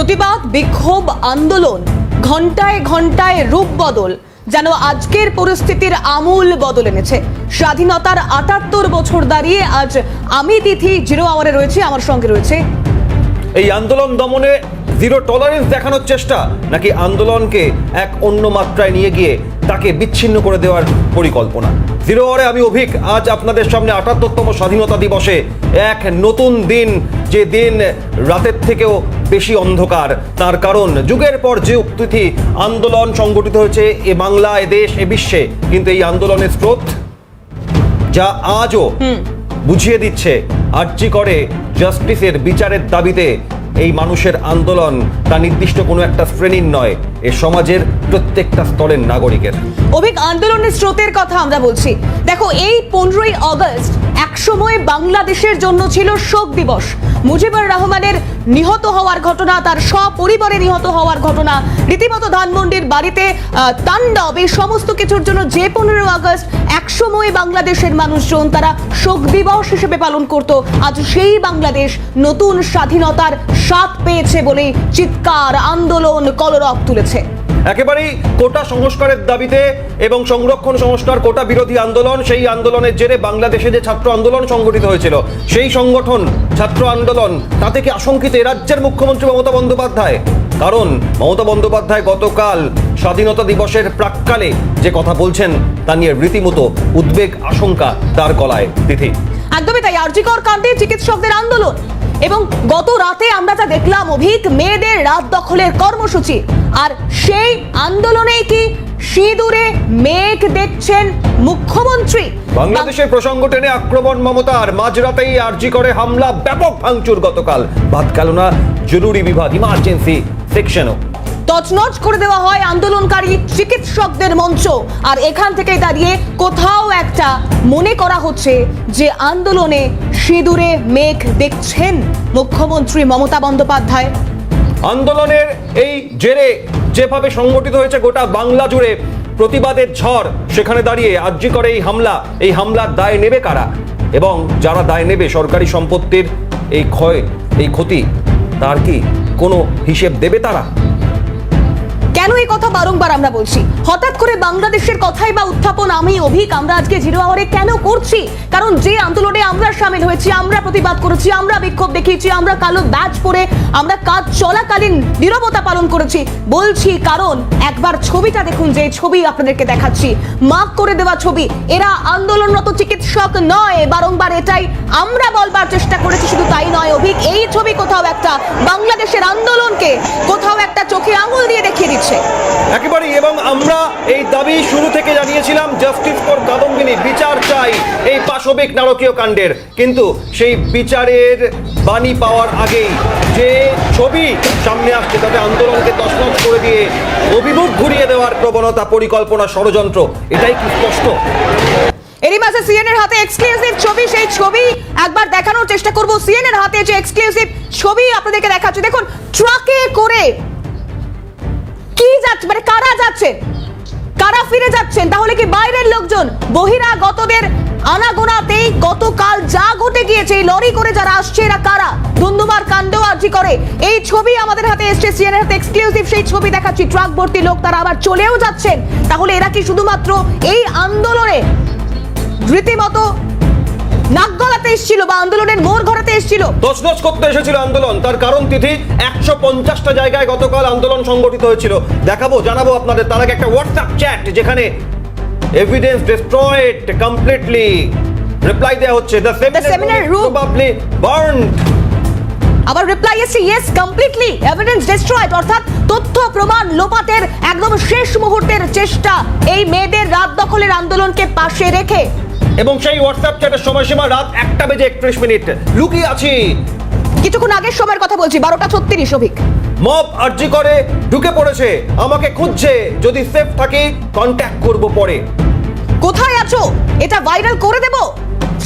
প্রতিবাদ, বিক্ষোভ, আন্দোলন ঘন্টায় ঘন্টায় রূপ বদল, যেন আজকের পরিস্থিতির আমূল বদল এনেছে। স্বাধীনতার আটাত্তর বছর দাঁড়িয়ে আজ আমি তিথি জিরো আওয়ারে রয়েছে, আমার সঙ্গে রয়েছে এই আন্দোলন দমনে জিরো টলারেন্স দেখানোর চেষ্টা, নাকি আন্দোলনকে এক অন্য মাত্রায় নিয়ে গিয়ে তাকে বিচ্ছিন্ন করে দেওয়ার পরিকল্পনা। জিরো আওয়ারে আমি অভিক আজ আপনাদের সামনে আটাত্তরতম স্বাধীনতা দিবসে এক নতুন দিন যে দিন রাতের থেকেও বেশি অন্ধকার। তার কারণ যুগের পর যে উক্তিথি আন্দোলন সংগঠিত হয়েছে এ বাংলা এ দেশ এ বিশ্বে। কিন্তু এই আন্দোলনের স্রোত যা আজও বুঝিয়ে দিচ্ছে আর্জি করে জাস্টিসের বিচারের দাবিতে এই মানুষের আন্দোলন তা নির্দিষ্ট কোনো একটা শ্রেণির নয়। এ সমাজের প্রত্যেকটা স্তরের নাগরিকের। অভিক আন্দোলনের স্রোতের কথা আমরা বলছি। দেখো, এই পনেরোই অগস্ট একসময় বাংলাদেশের জন্য ছিল শোক দিবস। মুজিবুর রহমানের নিহত হওয়ার ঘটনা, তার সপরিবারে নিহত হওয়ার ঘটনা, রীতিমতো ধানমন্ডির বাড়িতে তাণ্ডব, এই সমস্ত কিছুর জন্য যে পনেরো আগস্ট একসময় বাংলাদেশের মানুষজন তারা শোক দিবস হিসেবে পালন করত। আজ সেই বাংলাদেশ নতুন স্বাধীনতার স্বাদ পেয়েছে বলেই চিৎকার, আন্দোলন, কলরব তুলেছে। একেবারেই কোটা সংস্কারের দাবিতে এবং সংরক্ষণ সংস্কার, কোটা বিরোধী আন্দোলন, সেই আন্দোলনের জেরে বাংলাদেশে যে ছাত্র আন্দোলন সংগঠিত হয়েছিল, সেই সংগঠন, ছাত্র আন্দোলন তা থেকে আশঙ্কিত রাজ্যের মুখ্যমন্ত্রী মমতা বন্দ্যোপাধ্যায়? কারণ মমতা বন্দ্যোপাধ্যায় গতকাল স্বাধীনতা দিবসের প্রাককালে যে কথা বলছেন, তা নিয়ে রীতিমতো উদ্বেগ, আশঙ্কা তার গলায় তিথি। একদমই তাই আরজিকর কাণ্ডে চিকিৎসকদের আন্দোলন এবং গত রাতে আমরা যা দেখলাম অভিক মেয়েদের রাত দখলের কর্মসূচি। আর সেই আন্দোলনেই কি সিঁদুরে মেঘ দেখছেন মুখ্যমন্ত্রী? বাংলাদেশের প্রসঙ্গ টেনে আক্রমণ মমতার মাঝরাতেই আরজি করে হামলা, ব্যাপক ভাঙচুর গতকাল। বাদ গেল না, জরুরি বিভাগ ইমার্জেন্সি সেকশনও তছনছ করে দেওয়া হয় আন্দোলনকারী চিকিৎসকদের মঞ্চ। আর এখান থেকে দাঁড়িয়ে কোথাও একটা মনে করা হচ্ছে যে আন্দোলনে সিঁদুরে মেঘ দেখছেন মুখ্যমন্ত্রী মমতা বন্দ্যোপাধ্যায়। আন্দোলনের এই জেরে যেভাবে সংগঠিত হয়েছে গোটা বাংলা জুড়ে প্রতিবাদের ঝড়, সেখানে দাঁড়িয়ে আর্জি করে এই হামলা, এই হামলার দায় নেবে কারা? এবং যারা দায় নেবে সরকারি সম্পত্তির এই ক্ষয়, এই ক্ষতি, তার কি কোনো হিসেব দেবে তারা? কেন এই কথা বারংবার আমরা বলছি? হঠাৎ করে বাংলাদেশের কথাই বা উত্থাপন আমি অভিক, আমরা আজকে জিরো আওয়ারে কেন করছি? কারণ যে আন্দোলনে আমরা সামিল হয়েছি, আমরা প্রতিবাদ করেছি, আমরা বিক্ষোভ দেখিয়েছি, আমরা কালো ব্যাচ পরে আমরা কাজ চলাকালীন নীরবতা পালন করেছি। বলছি কারণ, একবার ছবিটা দেখুন, যে ছবি আপনাদেরকে দেখাচ্ছি। মাফ করে দেওয়া ছবি। এরা আন্দোলনরত চিকিৎসক নয়, বারংবার এটাই আমরা বলবার চেষ্টা করেছি, শুধু তাই নয় অভিক, এই ছবি কোথাও একটা বাংলাদেশের আন্দোলনকে কোথাও একটা চোখে আঙুল দিয়ে দেখিয়ে দিচ্ছে। একেবারেই, এবং আমরা এই দাবি শুরু থেকে জানিয়েছিলাম জাস্টিস ফর কাদম্বিনী, বিচার চাই এই পাশবিক নারকীয় কাণ্ডের। কিন্তু সেই বিচারের বাণী পাওয়ার আগেই যে ছবি সামনে আসছে, তাতে আন্দোলনকে তছনছ করে দিয়ে অভিমুখ ঘুরিয়ে দেওয়ার প্রবণতা, পরিকল্পনা, ষড়যন্ত্র, এটাই কি স্পষ্ট? এরই মাঝে সিএনএর হাতে এক্সক্লুসিভ ছবি, সেই ছবি একবার দেখানোর চেষ্টা করব। সিএনএর হাতে যে এক্সক্লুসিভ ছবি আপনাদেরকে দেখাচ্ছি, দেখুন ট্রাকে করে যাচ্ছে মানে কারা যাচ্ছেন কারা ফিরে যাচ্ছেন? তাহলে কি বাইরের লোকজন, বহিরাগতদের আনাগোনাতেই গতকাল যা ঘটে গিয়েছে, এই লরি করে যারা আসছে, এরা কারা? ধুন্দুমার কাণ্ড আর্জি করে। এই ছবি আমাদের হাতে এসছে সিএনএর হাতে এক্সক্লুসিভ সেই ছবি দেখাচ্ছি। ট্রাক ভর্তি লোক তারা আবার চলেও যাচ্ছেন। তাহলে এরা কি শুধুমাত্র এই আন্দোলনে রীতিমতো নাক গলাতে এসেছিল বা আন্দোলনের মোড় ঘোরাতে এসেছিল। তছনছ করতে এসেছিল আন্দোলন। তার কারণ তিথি একশো পঞ্চাশটা জায়গায় গতকাল আন্দোলন সংগঠিত হয়েছিল। দেখাবো জানাব আপনাদের। তার আগে একটা হোয়াটসঅ্যাপ চ্যাট যেখানে এভিডেন্স ডিস্ট্রয়েড কমপ্লিটলি রিপ্লাই দেওয়া হচ্ছে। The seminar room- probably burned আবার রিপ্লাই এসেছে ইয়েস কমপ্লিটলি এভিডেন্স ডিস্ট্রয়েড অর্থাৎ তথ্য প্রমাণ লোপাটের একদম শেষ মুহূর্তের চেষ্টা এই মেয়েদের রাত দখলের আন্দোলনকে পাশে রেখে। এবং সেই হোয়াটসঅ্যাপ চ্যাটের সময়সীমা রাত একটা বেজে একত্রিশ মিনিট। লুকিয়ে আছি। কিছুক্ষণ আগের সময়ের কথা বলছি বারোটা ছত্রিশ অভিক। মব আর্জি করে ঢুকে পড়েছে আমাকে খুঁজছে যদি সেফ থাকি কন্ট্যাক্ট করব পরে। কোথায় আছো? এটা ভাইরাল করে দেব?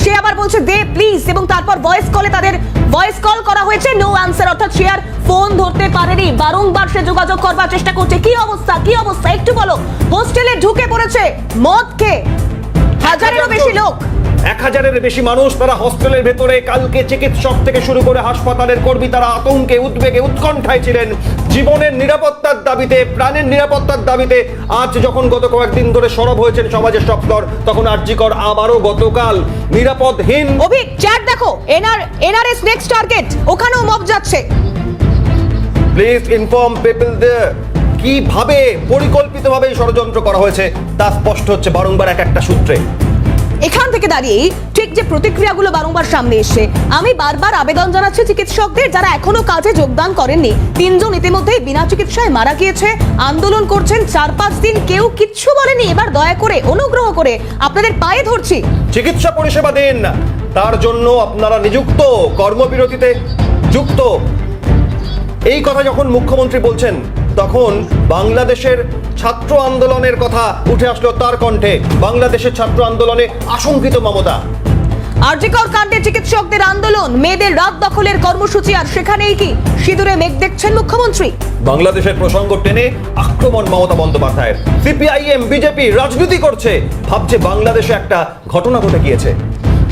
সে আবার বলছে দে প্লিজ এবং তারপর ভয়েস কলে তাদের ভয়েস কল করা হয়েছে নো অ্যান্সার অর্থাৎ সে আর ফোন ধরতে পারেনি। বারংবার সে যোগাযোগ করবার চেষ্টা করছে। কি অবস্থা? কি অবস্থা? একটু বলো। হোস্টেলে ঢুকে পড়েছে মদ খেয়ে হাজারেরও বেশি লোক। এক হাজারের বেশি মানুষ তারা হস্টেলের ভেতরে কালকে চিকিৎসক থেকে শুরু করে হাসপাতালের কর্মী তারা আতঙ্কে উদ্বেগে উৎকণ্ঠায় ছিলেন। জীবনের নিরাপত্তার দাবিতে প্রাণের নিরাপত্তার দাবিতে আজ যখন গত কয়েকদিন ধরে সরব হয়েছেন সমাজের সপ্তর তখন আর্যিকর আবারও গতকাল নিরাপদহীন। অভিক চ্যাট দেখো এনআর এনআরএস নেক্সট টার্গেট ওখানেও মব যাচ্ছে। প্লিজ ইনফর্ম পিপল কীভাবে পরিকল্পিতভাবে এই ষড়যন্ত্র করা হয়েছে তা স্পষ্ট হচ্ছে বারংবার এক একটা সূত্রে। এখান থেকে দাঁড়িয়ে ঠিক যে প্রতিক্রিয়াগুলো বারংবার সামনে এসছে আমি বারবার আবেদন জানাচ্ছি চিকিৎসকদের যারা এখনও কাজে যোগদান করেননি। তিনজন ইতিমধ্যেই বিনা চিকিৎসায় মারা গিয়েছে। আন্দোলন করছেন চার পাঁচ দিন কেউ কিচ্ছু বলেনি। এবার দয়া করে অনুগ্রহ করে আপনাদের পায়ে ধরছি। চিকিৎসা পরিষেবা দিন। তার জন্য আপনারা নিযুক্ত কর্মবিরতিতে যুক্ত। এই কথা যখন মুখ্যমন্ত্রী বলছেন তখন বাংলাদেশের ছাত্র আন্দোলনের কথা উঠে আসলো তার কণ্ঠে। বাংলাদেশের ছাত্র আন্দোলনে আশঙ্কিত মমতা। আরজিকর কাণ্ডে চিকিৎসকদের আন্দোলন মেয়েদের রাত দখলের কর্মসূচি আর সেখানেই কি সিঁদুরে মেঘ দেখছেন মুখ্যমন্ত্রী? বাংলাদেশের প্রসঙ্গ টেনে আক্রমণ মমতা বন্দ্যোপাধ্যায়ের। সিপিআইএম বিজেপি রাজনীতি করছে ভাবছে বাংলাদেশে একটা ঘটনা ঘটে গিয়েছে।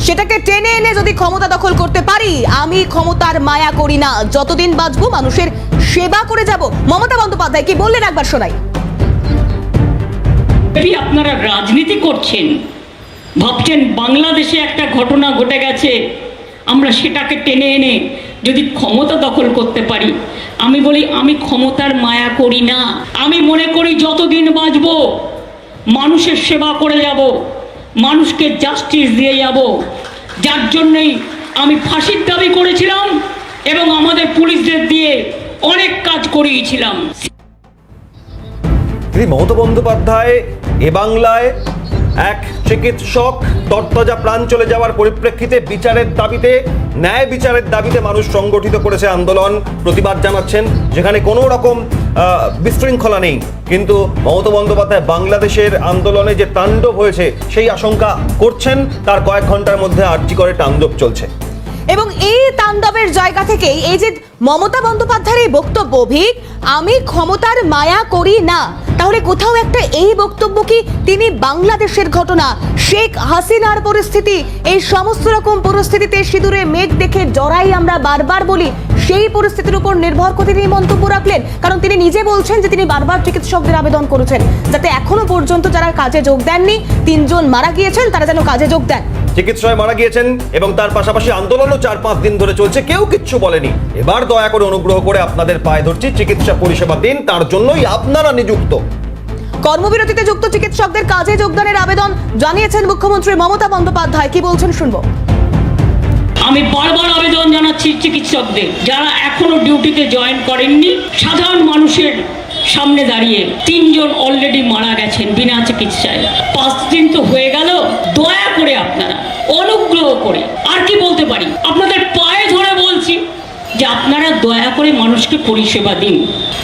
সেটাকে টেনে এনে যদি ক্ষমতা দখল করতে পারি আমি ক্ষমতার মায়া করি না। যতদিন বাঁচবো মানুষের সেবা করে যাব। মমতা বন্দ্যোপাধ্যায়, কি বললেন একবার শোনাই। আপনারা রাজনীতি করছেন। ভাবছেন বাংলাদেশে একটা ঘটনা ঘটে গেছে, আমরা সেটাকে টেনে এনে যদি ক্ষমতা দখল করতে পারি। আমি বলি, আমি ক্ষমতার মায়া করি না। আমি মনে করি, যতদিন বাঁচব, মানুষের সেবা করে যাব, মানুষকে জাস্টিস দিয়ে যাব। যার জন্যই আমি ফাঁসির দাবি করেছিলাম এবং আমাদের পুলিশদের দিয়ে অনেক কাজ করিয়েছিলাম। তিনি মমতা বন্দ্যোপাধ্যায়, এ বাংলায় এক চিকিৎসক তরতাজা প্রাণ চলে যাওয়ার পরিপ্রেক্ষিতে বিচারের দাবিতে, ন্যায় বিচারের দাবিতে মানুষ সংগঠিত করেছে আন্দোলন। প্রতিবাদ জানাচ্ছেন, যেখানে কোনো রকম বিশৃঙ্খলা নেই। কিন্তু মমতা বন্দ্যোপাধ্যায় বাংলাদেশের আন্দোলনে যে তাণ্ডব হয়েছে, সেই আশঙ্কা করছেন। তার কয়েক ঘণ্টার মধ্যে আর্জি করে তাণ্ডব চলছে। এবং এই তাণ্ডবের জায়গা থেকেই এই যে মমতা বন্দ্যোপাধ্যায়ের এই বক্তব্য অভিক আমি ক্ষমতার মায়া করি না। তাহলে কোথাও একটা এই বক্তব্য কি তিনি বাংলাদেশের ঘটনা, শেখ হাসিনার পরিস্থিতি, এই সমস্ত রকম পরিস্থিতিতে সিঁদুরে মেঘ দেখে জড়াই আমরা বারবার বলি, সেই পরিস্থিতির উপর নির্ভর করে তিনি মন্তব্য রাখলেন। কারণ তিনি নিজে বলছেন যে তিনি বারবার চিকিৎসকদের আবেদন করেছেন। যাতে এখনও পর্যন্ত যারা কাজে যোগ দেননি, তিনজন মারা গিয়েছেন, তারা যেন কাজে যোগ দেন। চিকিৎসায় মারা গিয়েছেন এবং তার পাশাপাশি আন্দোলনও চার পাঁচ দিন ধরে চলছে। কেউ কিচ্ছু বলেনি। এবার দয়া করে অনুগ্রহ করে আপনাদের পায়ে ধরছি। চিকিৎসা পরিষেবা দিন তার জন্যই আপনারা নিযুক্ত। কর্মবিরতিতে যুক্ত চিকিৎসকদের কাজে যোগদানের আবেদন জানিয়েছেন মুখ্যমন্ত্রী মমতা বন্দ্যোপাধ্যায়। কি বলছেন শুনব? আমি বারবার আবেদন জানাচ্ছি চিকিৎসকদের যারা এখনও ডিউটিতে জয়েন করেননি। সাধারণ মানুষের সামনে দাঁড়িয়ে তিনজন অলরেডি মারা গেছেন বিনা চিকিৎসায়। পাঁচ দিন তো হয়ে গেল, দয়া করে আপনারা, অনুগ্রহ করে, আর কি বলতে পারি? আপনাদের পায়ে ধরে বলছি যে আপনারা দয়া করে মানুষকে পরিষেবা দিন,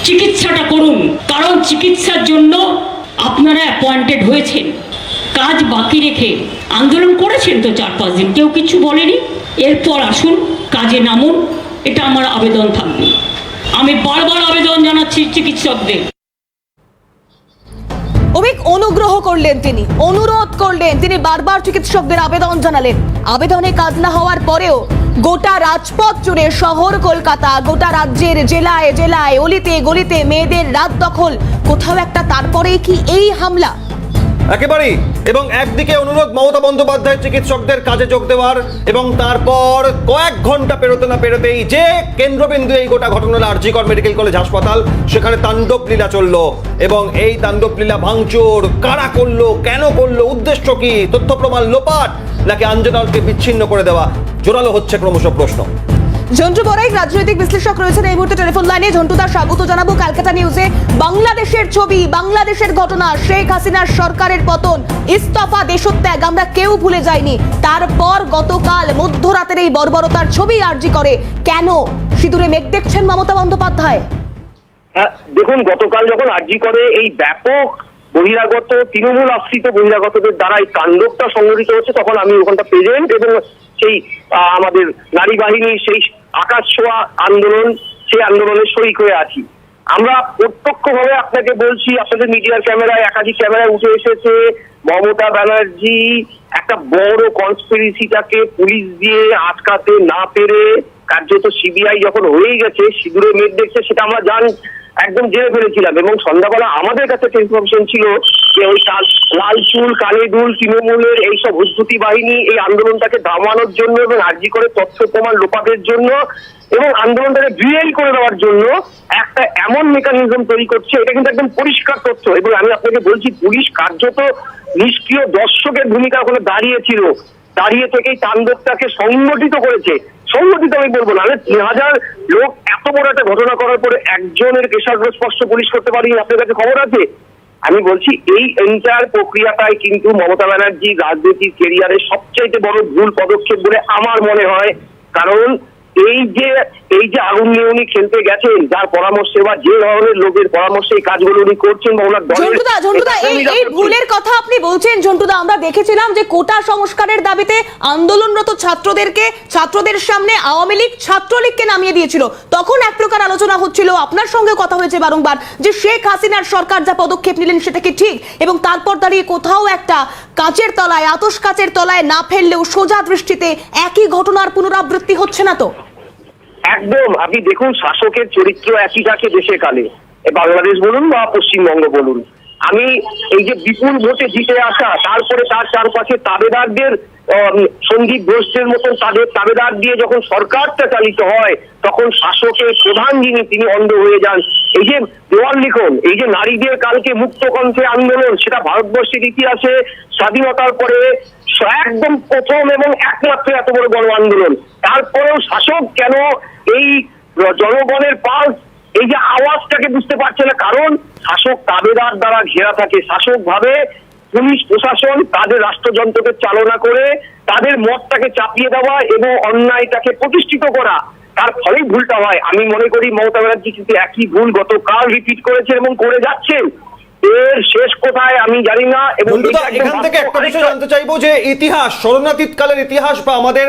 চিকিৎসাটা করুন, কারণ চিকিৎসার জন্য আপনারা অ্যাপয়েন্টেড হয়েছেন। কাজ বাকি রেখে আন্দোলন করেছেন তো চার পাঁচ দিন, কেউ কিছু বলেনি। এরপর আসুন, কাজে নামুন, এটা আমার আবেদন থাকবে। আমি বারবার আবেদন জানাচ্ছি চিকিৎসকদের। অভিক, অনুগ্রহ করলেন তিনি। অনুরোধ করলেন। তিনি বারবার চিকিৎসকদের আবেদন জানালেন। আবেদনে কাজ না হওয়ার পরেও গোটা রাজপথ জুড়ে শহর কলকাতা, গোটা রাজ্যের জেলায় জেলায়, অলিতে, গলিতে মেয়েদের রাত দখল। কোথাও একটা তারপরেই কি এই হামলা? একেবারেই। এবং একদিকে অনুরোধ মমতা বন্দ্যোপাধ্যায় চিকিৎসকদের কাজে যোগ দেওয়ার এবং তারপর কয়েক ঘণ্টা পেরোতে না পেরোতেই যে কেন্দ্রবিন্দু এই গোটা ঘটনা আরজিকর মেডিকেল কলেজ হাসপাতাল, সেখানে তাণ্ডব লীলা চলল। এবং এই তাণ্ডব লীলা ভাঙচুর কারা করল, কেন করল, উদ্দেশ্য কি, তথ্য প্রমাণ লোপাট, নাকি আঞ্জনালকে বিচ্ছিন্ন করে দেওয়া? জোরালো হচ্ছে ক্রমশ প্রশ্ন। ঝন্টু বড়াই রাজনৈতিক বিশ্লেষক রয়েছেন এই মুহূর্তে টেলিফোন লাইনে। ঝন্টু তার স্বাগত জানাব ক্যালকাটা নিউজে। বাংলাদেশের ছবি, বাংলাদেশের ঘটনা, শেখ হাসিনার সরকারের পতন, ইস্তফা, দেশত্যাগ, আমরা কেউ ভুলে যাইনি। তারপর গতকাল মধ্যরাতের এই বর্বরতার ছবি আর্জি করে। কেন? সিঁদুরে মেঘ দেখছেন মমতা বন্দ্যোপাধ্যায়। দেখুন, গতকাল যখন আরজি করে এই ব্যাপক বহিরাগত, তৃণমূল আশ্রিত বহিরাগতদের দ্বারা এই তাণ্ডবটা সংগঠিত হচ্ছে, তখন আমি ওখানটা প্রেজেন্ট এবং সেই আমাদের নারী বাহিনীর সেই আকাশ ছোঁয়া আন্দোলন, সেই আন্দোলনে শরিক হয়ে আছি। আমরা প্রত্যক্ষ প্রত্যক্ষভাবে আপনাকে বলছি, আপনাদের মিডিয়ার ক্যামেরায়, একাধিক ক্যামেরায় উঠে এসেছে, মমতা ব্যানার্জি একটা বড় কনস্পিরেসিটাকে পুলিশ দিয়ে আটকাতে না পেরে, কার্যত সিবিআই যখন হয়ে গেছে সিঁদুরে মেঘ দেখছে, সেটা আমরা জান একদম জেনে ফেলেছিলাম এবং সন্ধ্যাবেলা আমাদের কাছে একটা ইনফরমেশন ছিল যে ওই কাল- লাল চুল, কালে দুল, তৃণমূলের এইসব উদ্ভূতি বাহিনী এই আন্দোলনটাকে দামানোর জন্য এবং আর্জি করে তথ্য প্রমাণ লোপাটের জন্য এবং আন্দোলনটাকে ভিআই করে দেওয়ার জন্য একটা এমন মেকানিজম তৈরি করছে, এটা কিন্তু একদম পরিষ্কার তথ্য। এবং আমি আপনাকে বলছি, পুলিশ কার্যত নিষ্ক্রিয় দর্শকের ভূমিকা ওখানে দাঁড়িয়েছিল। দাঁড়িয়ে থেকেই তাণ্ডবটাকে সংগঠিত করেছে। সংগঠিত আমি বলব না। তিন হাজার লোক এত বড় একটা ঘটনা করার পরে একজনের পেশাগ্র স্পষ্ট পুলিশ করতে পারি আপনার কাছে খবর আছে? আমি বলছি, এই এন্টার প্রক্রিয়াটাই কিন্তু মমতা ব্যানার্জি, রাজনীতির কেরিয়ারের সবচাইতে বড় ভুল পদক্ষেপ বলে আমার মনে হয়। কারণ এই যে এই যে আগুন নিয়ে উনি খেলতে গেছেন যার পরামর্শে বা যে ধরনের লোকের পরামর্শে এই কাজগুলো উনি করছেন বা ওনার ঝন্টুদা ঝন্টুদা এই এই ভুলের কথা আপনি বলছেন ঝন্টুদা আমরা দেখেছিলাম যে কোটা সংস্কারের দাবিতে আন্দোলনরত ছাত্রদেরকে ছাত্রদের সামনে আওয়ামী লীগ ছাত্রলীগকে নামিয়ে দিয়েছিল। তখন এক প্রকার আলোচনা হচ্ছিল আপনার সঙ্গে কথা হয়েছে বারংবার যে শেখ হাসিনার সরকার যা পদক্ষেপ নিলেন সেটা কি ঠিক? এবং তারপর দাঁড়িয়ে কোথাও একটা কাঁচের তলায় আতস কাচের তলায় না ফেললেও সোজা দৃষ্টিতে একই ঘটনার পুনরাবৃত্তি হচ্ছে না তো? একদম, আপনি দেখুন, শাসকের চরিত্র একই থাকে দেশে কালে। বাংলাদেশ বলুন বা পশ্চিমবঙ্গ বলুন। আমি এই যে বিপুল ভোটে জিতে আসা, তারপরে তার চারপাশে তাবেদারদের সন্দীপ ঘোষের মতন তাদের তাবেদার দিয়ে যখন সরকারটা চালিত হয়, তখন শাসকের প্রধান যিনি, তিনি অন্ধ হয়ে যান। এই যে দেওয়াল লিখন, এই যে নারীদের কালকে মুক্ত কণ্ঠে আন্দোলন, সেটা ভারতবর্ষের ইতিহাসে স্বাধীনতার পরে একদম প্রথম এবং একমাত্র এত বড় গণ আন্দোলন তারপরেও শাসক কেন এই জনগণের পাল্স এই যে আওয়াজটাকে বুঝতে পারছে না। কারণ শাসক তাবেদার দ্বারা ঘেরা থাকে। শাসক ভাবে পুলিশ প্রশাসন তাদের রাষ্ট্রযন্ত্রকে চালনা করে তাদের মতটাকে চাপিয়ে দেওয়া এবং অন্যায়টাকে প্রতিষ্ঠিত করা। তার ফলেই ভুলটা হয়। আমি মনে করি মমতা ব্যানার্জি কিন্তু একই ভুল গতকাল রিপিট করেছেন এবং করে যাচ্ছেন। এর শেষ কোথায় আমি জানি না এবং এখান থেকে একটা বিষয় জানতে চাইব যে ইতিহাস স্মরণাতীত কালের ইতিহাস বা আমাদের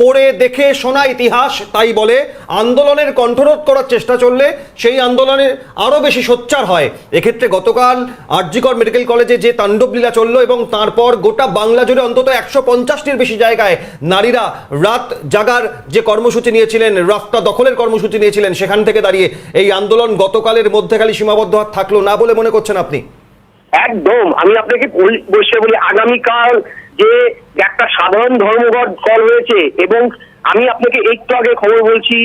পড়ে দেখে শোনা ইতিহাস, তাই বলে আন্দোলনের কণ্ঠরোধ করার চেষ্টা চললে সেই আন্দোলনের আরও বেশি সোচ্চার হয়। এক্ষেত্রে গতকাল আরজিকর মেডিকেল কলেজে যে তাণ্ডব লীলা চলল এবং তারপর গোটা বাংলা জুড়ে অন্তত একশো পঞ্চাশটির বেশি জায়গায় নারীরা রাত জাগার যে কর্মসূচি নিয়েছিলেন রাস্তা দখলের কর্মসূচি নিয়েছিলেন, সেখান থেকে দাঁড়িয়ে এই আন্দোলন গতকালের মধ্যে খালি সীমাবদ্ধ থাকল না বলে মনে করছেন আপনি? একদম। আমি আপনাকে বলি, আগামীকাল যে একটা সাধারণ ধর্মঘট কল হয়েছে এবং আমি আপনাকে একটু আগে খবর বলছি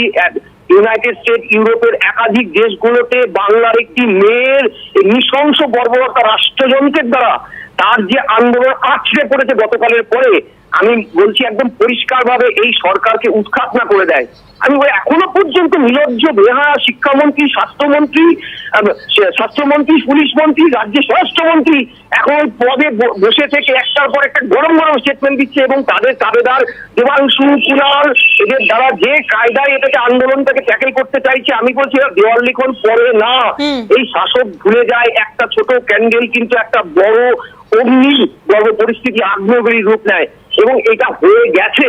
ইউনাইটেড স্টেট ইউরোপের একাধিক দেশগুলোতে বাংলার একটি মেয়ের নৃশংস বর্বরতা রাষ্ট্রযন্ত্রের দ্বারা তার যে আন্দোলন আছড়ে পড়েছে গতকালের পরে আমি বলছি একদম পরিষ্কার ভাবে এই সরকারকে উৎখাত না করে দেয়। আমি বলি এখনও পর্যন্ত নিলজ্জ বেহারা শিক্ষামন্ত্রী স্বাস্থ্যমন্ত্রী স্বাস্থ্যমন্ত্রী পুলিশ মন্ত্রী রাজ্যের স্বরাষ্ট্রমন্ত্রী এখন ওই পদে বসে থেকে একটার পর একটা গরম গরম স্টেটমেন্ট দিচ্ছে এবং তাদের তাবেদার দেবাংশু কুণাল এদের দ্বারা যে কায়দায় এটাকে আন্দোলনটাকে ট্যাকেল করতে চাইছে আমি বলছি দেওয়াল লিখন পরে না। এই শাসক ভুলে যায় একটা ছোট ক্যান্ডেল কিন্তু একটা বড় অগ্নি বড় পরিস্থিতি আগ্নেয়গিরি রূপ নেয়। এবং এটা হয়ে গেছে।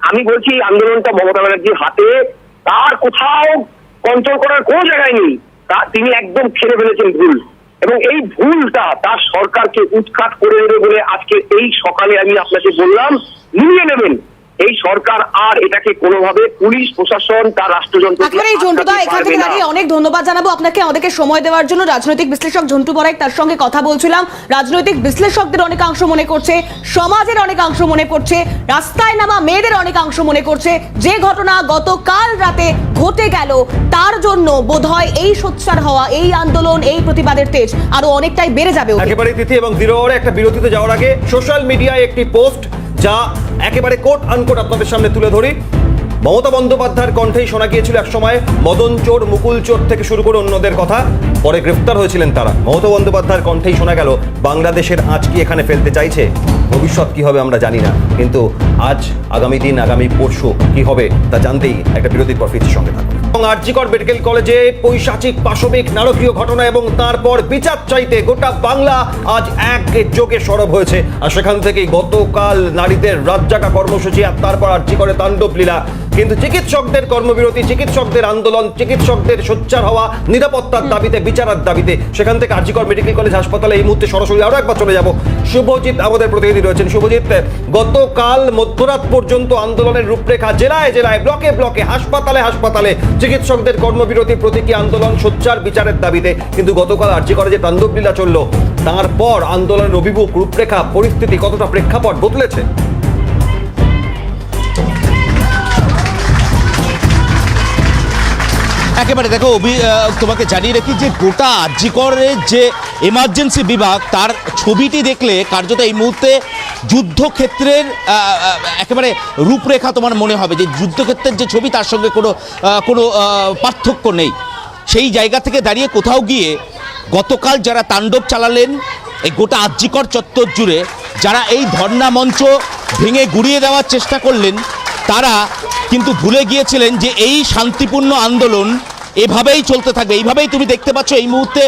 আমি বলছি আন্দোলনটা মমতা ব্যানার্জির হাতে। তার কোথাও কন্ট্রোল করার কোনো জায়গায় নেই। তা তিনি একদম ছেড়ে ফেলেছেন ভুল। এবং এই ভুলটা তার সরকারকে উৎখাত করে দেবে বলে আজকে এই সকালে আমি আপনাকে বললাম। নিয়ে নেবেন। এই সরকার আর এটাকে কোনোভাবে পুলিশ প্রশাসন তার রাষ্ট্রযন্ত্র একেবারে এই ঝন্টুদা এখান থেকে দাঁড়িয়ে অনেক ধন্যবাদ জানাব আপনাকে আমাদেরকে সময় দেওয়ার জন্য রাজনৈতিক বিশ্লেষক ঝন্টু তার সঙ্গে কথা বলছিলাম রাজনৈতিক বিশ্লেষকদের অনেকাংশ মনে করছে সমাজের অনেকাংশ মনে করছে রাস্তায় নামা মেয়েদের অনেকাংশ মনে করছে যে ঘটনা গতকাল রাতে ঘটে গেল তার জন্য বোধহয় এই সোচ্চার হওয়া এই আন্দোলন এই প্রতিবাদের তেজ আরও অনেকটাই বেড়ে যাবে। একেবারে তিথি এবং জিরো একটা বিরতিতে যাওয়ার আগে সোশ্যাল মিডিয়ায় একটি পোস্ট যা একেবারে কোট আনকোট আপনাদের সামনে তুলে ধরি। মমতা বন্দ্যোপাধ্যায়ের কণ্ঠেই শোনা গিয়েছিল একসময় মদন চোর, মুকুল চোর থেকে শুরু করে অন্যদের কথা। পরে গ্রেফতার হয়েছিলেন তারা। মমতা বন্দ্যোপাধ্যায়ের কণ্ঠেই শোনা গেল, বাংলাদেশের আজ কি এখানে ফেলতে চাইছে? ভবিষ্যৎ কি হবে আমরা জানি না। কিন্তু আজ, আগামী দিন, আগামী পরশু কি হবে তা জানতেই একটা বিরতির পর ফিরছি সঙ্গে থাকুন। আরজিকর মেডিকেল কলেজে পৈশাচিক, পাশবিক, নারকীয় ঘটনা এবং তারপর বিচার চাইতে গোটা বাংলা আজ এক যোগে সরব হয়েছে। আর সেখান থেকেই গতকাল নারীদের রাজ্জাকা কর্মসূচি আর তারপর আরজিকরে তাণ্ডব লীলা। কিন্তু চিকিৎসকদের কর্মবিরতি, চিকিৎসকদের আন্দোলন, চিকিৎসকদের সোচ্চার হওয়া, নিরাপত্তার দাবিতে, বিচারের দাবিতে সেখান থেকে আরজিকর মেডিকেল কলেজ হাসপাতালে এই মুহূর্তে সরাসরি আরও একবার চলে যাব। শুভজিৎ আমাদের প্রতিনিধি রয়েছেন। শুভজিৎ, গতকাল মধ্যরাত পর্যন্ত আন্দোলনের রূপরেখা জেলায় জেলায়, ব্লকে ব্লকে, হাসপাতালে হাসপাতালে চিকিৎসকদের কর্মবিরতি, প্রতীকী আন্দোলন, সোচ্চার বিচারের দাবিতে কিন্তু গতকাল আরজি করে যে তাণ্ডবলীলা চলল। তারপর আন্দোলনের অভিমুখ, রূপরেখা, পরিস্থিতি কতটা প্রেক্ষাপট বদলেছে? একেবারে দেখো, অভি তোমাকে জানিয়ে রাখি যে গোটা আর্যিকরের যে এমার্জেন্সি বিভাগ, তার ছবিটি দেখলে কার্যত এই মুহূর্তে যুদ্ধক্ষেত্রের একেবারে রূপরেখা তোমার মনে হবে যে যুদ্ধক্ষেত্রের যে ছবি, তার সঙ্গে কোনো কোনো পার্থক্য নেই। সেই জায়গা থেকে দাঁড়িয়ে কোথাও গিয়ে গতকাল যারা তাণ্ডব চালালেন, এই গোটা আর্যিকর চত্বর জুড়ে, যারা এই ধর্ণা মঞ্চ ভেঙে গুড়িয়ে দেওয়ার চেষ্টা করলেন তারা কিন্তু ভুলে গিয়েছিলেন যে এই শান্তিপূর্ণ আন্দোলন এভাবেই চলতে থাকবে এইভাবেই তুমি দেখতে পাচ্ছ এই মুহূর্তে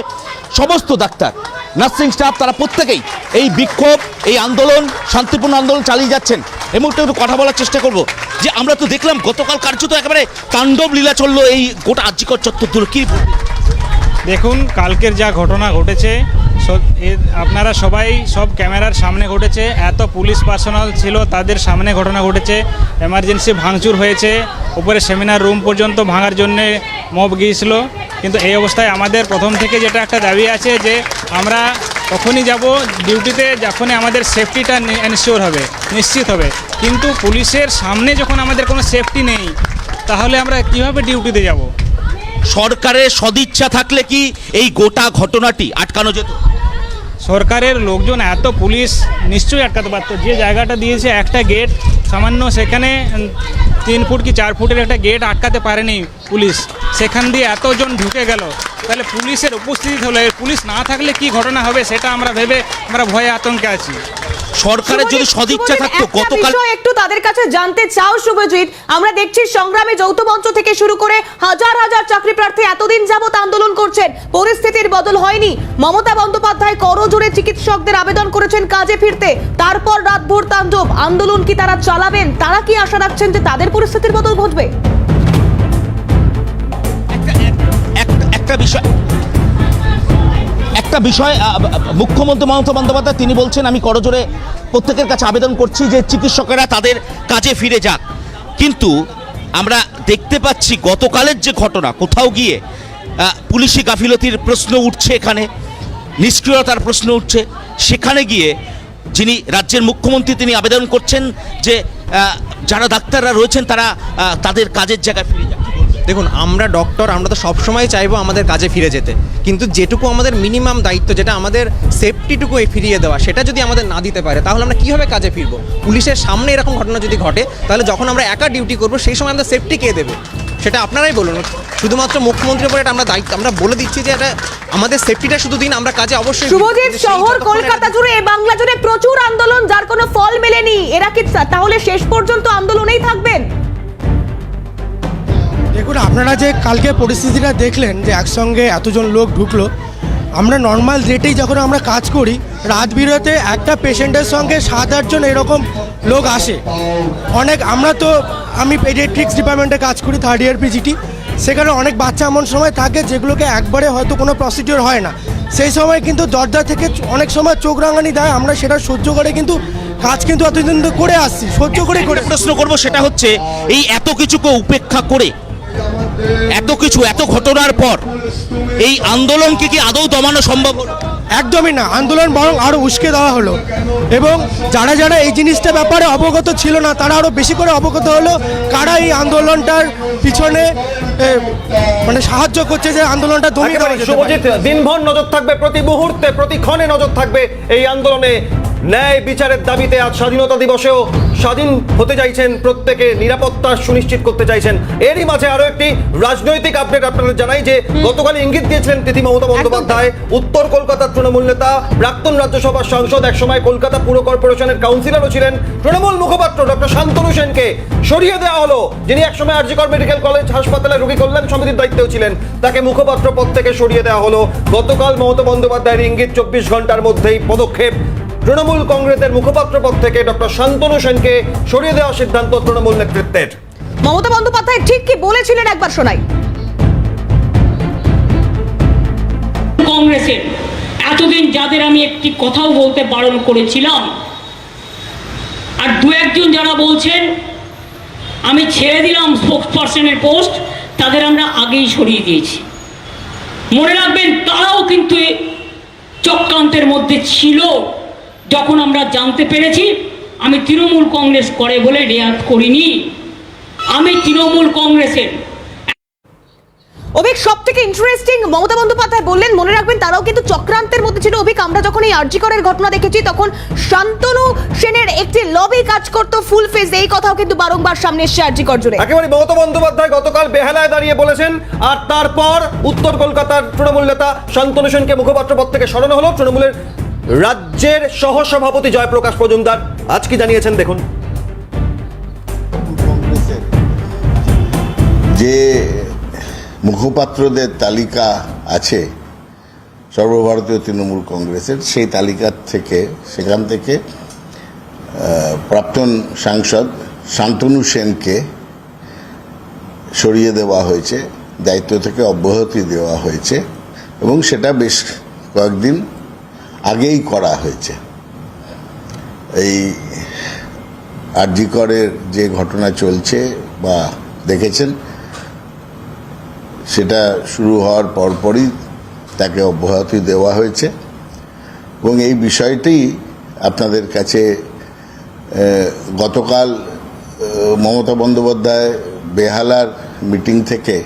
সমস্ত ডাক্তার, নার্সিং স্টাফ, তারা প্রত্যেকেই এই বিক্ষোভ, এই আন্দোলন, শান্তিপূর্ণ আন্দোলন চালিয়ে যাচ্ছেন এই মুহূর্তে একটু কথা বলার চেষ্টা করব যে আমরা তো দেখলাম গতকাল কার্যত একেবারে তাণ্ডব লীলা চলল এই গোটা আজিকর চত্বর কি? দেখুন, কালকের যা ঘটনা ঘটেছে আপনারা সবাই সব ক্যামেরার সামনে ঘটেছে। এত পুলিশ পার্সোনাল ছিল, তাদের সামনে ঘটনা ঘটেছে। এমার্জেন্সি ভাঙচুর হয়েছে। উপরে সেমিনার রুম পর্যন্ত ভাঙার জন্যে মব গিয়েছিল। কিন্তু এই অবস্থায় আমাদের প্রথম থেকে যেটা একটা দাবি আছে যে, আমরা তখনই যাব ডিউটিতে যখনই আমাদের সেফটিটা এনশিওর হবে, নিশ্চিত হবে। কিন্তু পুলিশের সামনে যখন আমাদের কোনো সেফটি নেই, তাহলে আমরা কীভাবে ডিউটিতে যাব? সরকারের সদিচ্ছা থাকলে কি এই গোটা ঘটনাটি আটকানো যেত? সরকারের লোকজন, এত পুলিশ নিশ্চয়ই আটকাতে পারতো। যে জায়গাটা দিয়েছে একটা গেট সামান্য সেখানে তিন ফুট কি চার ফুটের একটা গেট আটকাতে পারেনি পুলিশ। সেখান দিয়ে এতজন ঢুকে গেল। তাহলে পুলিশের উপস্থিতি হলে, পুলিশ না থাকলে কি ঘটনা হবে সেটা আমরা ভেবে, আমরা ভয়ে আতঙ্কে আছি। সরকারের যদি সদিচ্ছা থাকতো গতকাল একটু তাদের কাছে জানতে চাও শুভজিৎ। আমরা দেখছি সংগ্রামে যৌথ মঞ্চ থেকে শুরু করে হাজার হাজার চাকরি প্রার্থী এতদিন যাবত আন্দোলন করছেন। পরিস্থিতির বদল হয়নি। মমতা বন্দ্যোপাধ্যায় করজোরে চিকিৎসকদের আবেদন করেছেন কাজে ফিরতে। তারপর রাতভর তাণ্ডব। আন্দোলন কি তারা চালাবেন? তারা কি আশা রাখছেন যে তাদের পরিস্থিতির বদল ঘটবে? একটা বিষয় একটা বিষয় মুখ্যমন্ত্রী মমতা বন্দ্যোপাধ্যায়, তিনি বলছেন, আমি করজোরে প্রত্যেকের কাছে আবেদন করছি যে চিকিৎসকেরা তাদের কাজে ফিরে যাক। কিন্তু আমরা দেখতে পাচ্ছি, গতকালের যে ঘটনা, কোথাও গিয়ে পুলিশি গাফিলতির প্রশ্ন উঠছে এখানে, নিষ্ক্রিয়তার প্রশ্ন উঠছে। সেখানে গিয়ে যিনি রাজ্যের মুখ্যমন্ত্রী, তিনি আবেদন করছেন যে যারা ডাক্তাররা রয়েছেন, তারা তাদের কাজের জায়গায় ফিরে যাক। দেখুন আমরা ডক্টর আমরা তো সবসময় চাইব আমাদের কাজে ফিরে যেতে। কিন্তু যেটুকু আমাদের মিনিমাম দায়িত্ব যেটা আমাদের সেফটিটুকু ফিরিয়ে দেওয়া সেটা যদি আমাদের না দিতে পারে তাহলে আমরা কীভাবে কাজে ফিরবো? পুলিশের সামনে এরকম ঘটনা যদি ঘটে তাহলে যখন আমরা একা ডিউটি করব সেই সময় আমাদের সেফটি কে দেবে? সেটা আপনারাই বলুন। শুধুমাত্র মুখ্যমন্ত্রীর উপরে এটা আমরা দায়িত্ব আমরা বলে দিচ্ছি যে এটা আমাদের সেফটিটা শুধু দিন আমরা কাজে অবশ্যই শুভজিৎ শহর কলকাতা জুড়ে বাংলা জুড়ে প্রচুর আন্দোলন যার কোনো ফল মেলেনি। এরা কি তাহলে শেষ পর্যন্ত আন্দোলনেই থাকবেন? দেখুন, আপনারা যে কালকে পরিস্থিতিটা দেখলেন যে একসঙ্গে এতজন লোক ঢুকলো, আমরা নর্মাল রেটেই যখন আমরা কাজ করি, রাত বিরতে একটা পেশেন্টের সঙ্গে সাত আটজন এরকম লোক আসে। অনেক, আমরা তো, আমি পেডিয়াট্রিক্স ডিপার্টমেন্টে কাজ করি থার্ড ইয়ার পিজিটি সেখানে অনেক বাচ্চা এমন সময় থাকে, যেগুলোকে একবারে হয়তো কোনো প্রসিডিওর হয় না। সেই সময় কিন্তু দরজা থেকে অনেক সময় চোখ রাঙানি দেয়, আমরা সেটা সহ্য করে কিন্তু কাজ কিন্তু এতদিন করে আসছি, সহ্য করে করে প্রশ্ন করব, সেটা হচ্ছে, এই এত কিছুকে উপেক্ষা করে এত কিছু এত ঘটনার পর এই আন্দোলনকে কি আদৌ দমানো সম্ভব একদমই না আন্দোলন বরং আরও উস্কে দেওয়া হলো। এবং যারা যারা এই জিনিসটা ব্যাপারে অবগত ছিল না তারা আরও বেশি করে অবগত হলো কারা এই আন্দোলনটার পিছনে মানে সাহায্য করছে যে আন্দোলনটা দমিয়ে দেওয়া দিনভর নজর থাকবে প্রতি মুহূর্তে প্রতি ক্ষণে নজর থাকবে এই আন্দোলনে। ন্যায় বিচারের দাবিতে আজ স্বাধীনতা দিবসেও স্বাধীন হতে চাইছেন প্রত্যেকে নিরাপত্তা সুনিশ্চিত করতে চাইছেন। এরই মাঝে আরও একটি রাজনৈতিক আপডেট আপনাদের জানাই যে গতকাল ইঙ্গিত দিয়েছিলেন তিথি মমতা বন্দ্যোপাধ্যায় উত্তর কলকাতার তৃণমূল নেতা প্রাক্তন রাজ্যসভার সাংসদ একসময় কলকাতা পুর কর্পোরেশনের কাউন্সিলরও ছিলেন তৃণমূল মুখপাত্র ডক্টর শান্তনু সেনকে সরিয়ে দেওয়া হলো যিনি একসময় আরজিকর মেডিকেল কলেজ হাসপাতালে রোগী কল্যাণ সমিতির দায়িত্বেও ছিলেন তাকে মুখপাত্র পদ থেকে সরিয়ে দেওয়া হলো। গতকাল মমতা বন্দ্যোপাধ্যায়ের ইঙ্গিত চব্বিশ ঘণ্টার মধ্যেই পদক্ষেপ তৃণমূল কংগ্রেসের মুখপাত্র পদ থেকে ডক্টর শান্তনু সেনকে সরিয়ে দেওয়ার সিদ্ধান্ত তৃণমূল নেতৃত্বের। মমতা বন্দ্যোপাধ্যায় ঠিক কি বলেছিলেন একবার শোনাই। কংগ্রেসের এতদিন যাদের আমি একটি কথাও বলতে বারণ করেছিলাম আর দু একজন যারা বলছেন আমি ছেড়ে দিলাম স্পোক্স পার্সনের পোস্ট তাদের আমরা আগেই সরিয়ে দিয়েছি। মনে রাখবেন তারাও কিন্তু চক্রান্তের মধ্যে ছিল। যখন আমরা জানতে পেরেছি আমি তৃণমূল কংগ্রেস করে বলে রেয়াত করিনি। আমি তৃণমূল কংগ্রেসের অভিক সব থেকে ইন্টারেস্টিং মমতা বন্দ্যোপাধ্যায় বললেন মনে রাখবেন তারাও কিন্তু চক্রান্তের মধ্যে ছিল। অভিক আমরা যখন এই আরজিকরের ঘটনা দেখেছি তখন শান্তনু সেনের একটি লবি কাজ করতো ফুল ফেজ এই কথাও কিন্তু বারংবার সামনে এসছে আরজিকর জুড়ে। একেবারে মমতা বন্দ্যোপাধ্যায় গতকাল বেহালায় দাঁড়িয়ে বলেছেন আর তারপর উত্তর কলকাতার তৃণমূল নেতা শান্তনু সেনকে মুখপাত্র পদ থেকে সরানো হলো। তৃণমূলের রাজ্যের সহসভাপতি জয়প্রকাশ মজুমদার, আজ কি জানিয়েছেন দেখুন। যে মুখপাত্রদের তালিকা আছে, সর্বভারতীয় তৃণমূল কংগ্রেসের, সেই তালিকার থেকে, সেখান থেকে প্রাক্তন সাংসদ শান্তনু সেনকে সরিয়ে দেওয়া হয়েছে, দায়িত্ব থেকে অব্যাহতি দেওয়া হয়েছে, এবং সেটা বেশ কয়েকদিন আগেই করা হয়েছে। এই আরজিকরের যে ঘটনা চলছে বা দেখেছেন, সেটা শুরু হওয়ার পরপরই তাকে অব্যাহতি দেওয়া হয়েছে। এবং এই বিষয়টি আপনাদের কাছে গতকাল মমতা বন্দ্যোপাধ্যায় বেহালার মিটিং থেকে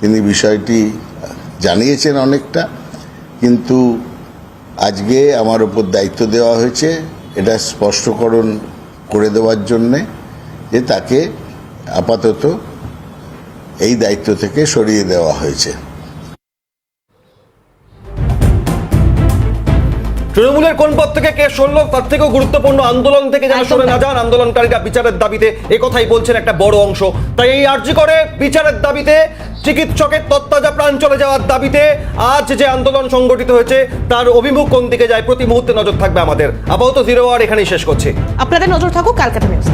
তিনি বিষয়টি জানিয়েছেন অনেকটা, কিন্তু আজকে আমার উপর দায়িত্ব দেওয়া হয়েছে, এটা স্পষ্টকরণ করে দেওয়ার জন্যে যে তাকে আপাতত এই দায়িত্ব থেকে সরিয়ে দেওয়া হয়েছে। তৃণমূলের কোন পথ থেকে কে সরল তার থেকেও গুরুত্বপূর্ণ আন্দোলন থেকে যেন সরে না যান আন্দোলনকারীরা বিচারের দাবিতে এ কথাই বলছেন একটা বড় অংশ। তাই এই আর্জি করে বিচারের দাবিতে চিকিৎসকের তত্ত্বাজা প্রাণ চলে যাওয়ার দাবিতে আজ যে আন্দোলন সংগঠিত হয়েছে তার অভিমুখ কোন দিকে যায় প্রতি মুহূর্তে নজর থাকবে আমাদের। আপাতত জিরো আর এখানেই শেষ করছে। আপনাদের নজর থাকুক ক্যালকাটা নিউজ।